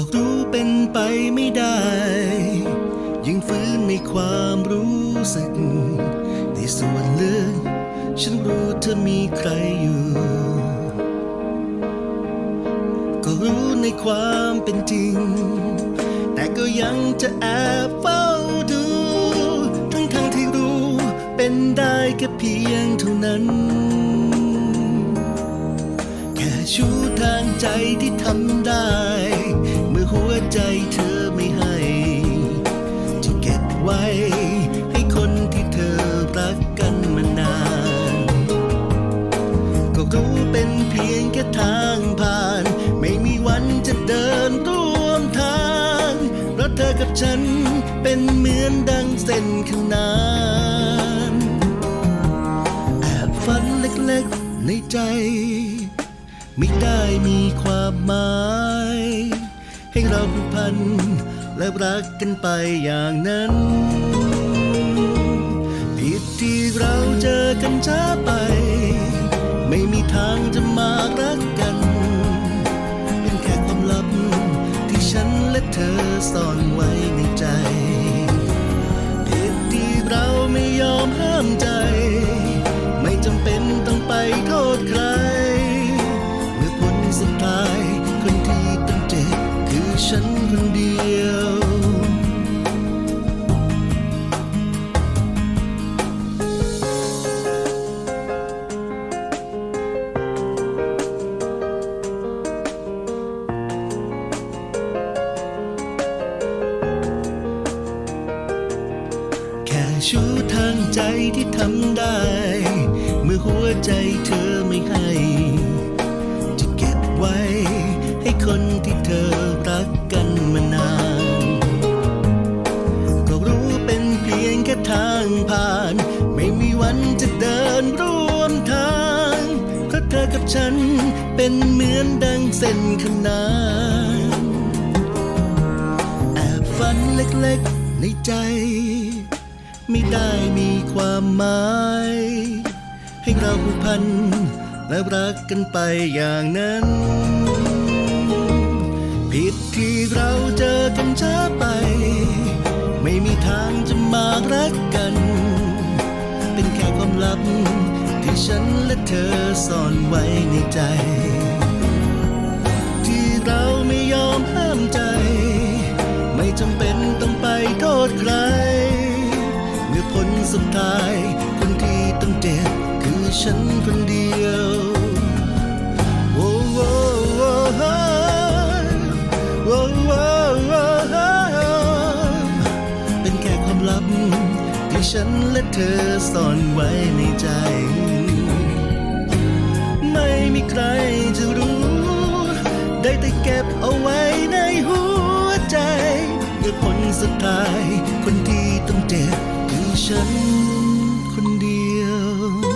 ก็รู้เป็นไปไม่ได้ยังฟื้นในความรู้สึก ในส่วนลึกฉันรู้เธอมีใครอยู่ ก็รู้ในความเป็นจริง แต่ก็ยังจะแอบเฝ้าดู ทั้งทั้งที่รู้เป็นได้แค่เพียงเท่านั้น แค่ชูทางใจที่ทำได้ ใจเธอไม่ให้ จะเก็บไว้ ให้คนที่เธอรักกันมานาน ก็รู้เป็นเพียงแค่ทางผ่าน ไม่มีวันจะเดินร่วมทาง เพราะเธอกับฉันเป็นเหมือนดังเส้นขนานแอบฝันเล็กๆในใจ ไม่ได้มีความหมาย ให้เราผูกพัน และรักกันไปอย่างนั้น ผิดที่เราเจอกันช้าไป ไม่มีทางจะมารักกัน เป็นแค่ความลับที่ฉันและเธอซ่อนไว้ในใจ ผิดที่เราไม่ยอมห้ามใจ ไม่จำเป็นต้องไปโทษใคร ชูทางใจที่ทำได้ เมื่อหัวใจเธอไม่ให้ จะเก็บไว้ ให้คนที่เธอรักกันมานาน ก็รู้เป็นเพียงแค่ทางผ่าน ไม่มีวันจะเดินร่วมทาง เพราะเธอกับฉันเป็นเหมือนดังเส้นขนานแอบฝันเล็กๆในใจ ไม่ได้มีความหมาย ให้เราผูกพัน และรักกันไปอย่างนั้น ผิดที่เราเจอกันช้าไป ไม่มีทางจะมารักกัน เป็นแค่ความลับ ที่ฉันและเธอซ่อนไว้ในใจ ที่เราไม่ยอมห้ามใจ ไม่จำเป็นต้องไปโทษใคร เมื่อผลสุดท้าย คนที่ต้องเจ็บคือฉันคนเดียว โอ้โอ้โอ้โอ้โอ้โอ้เป็นแค่ความลับ ที่ฉันและเธอซ่อนไว้ในใจ ไม่มีใครจะรู้ ได้แต่เก็บเอาไว้ในหัวใจเมื่อผลสุดท้าย คนที่ต้องเจ็บ ฉันคนเดียว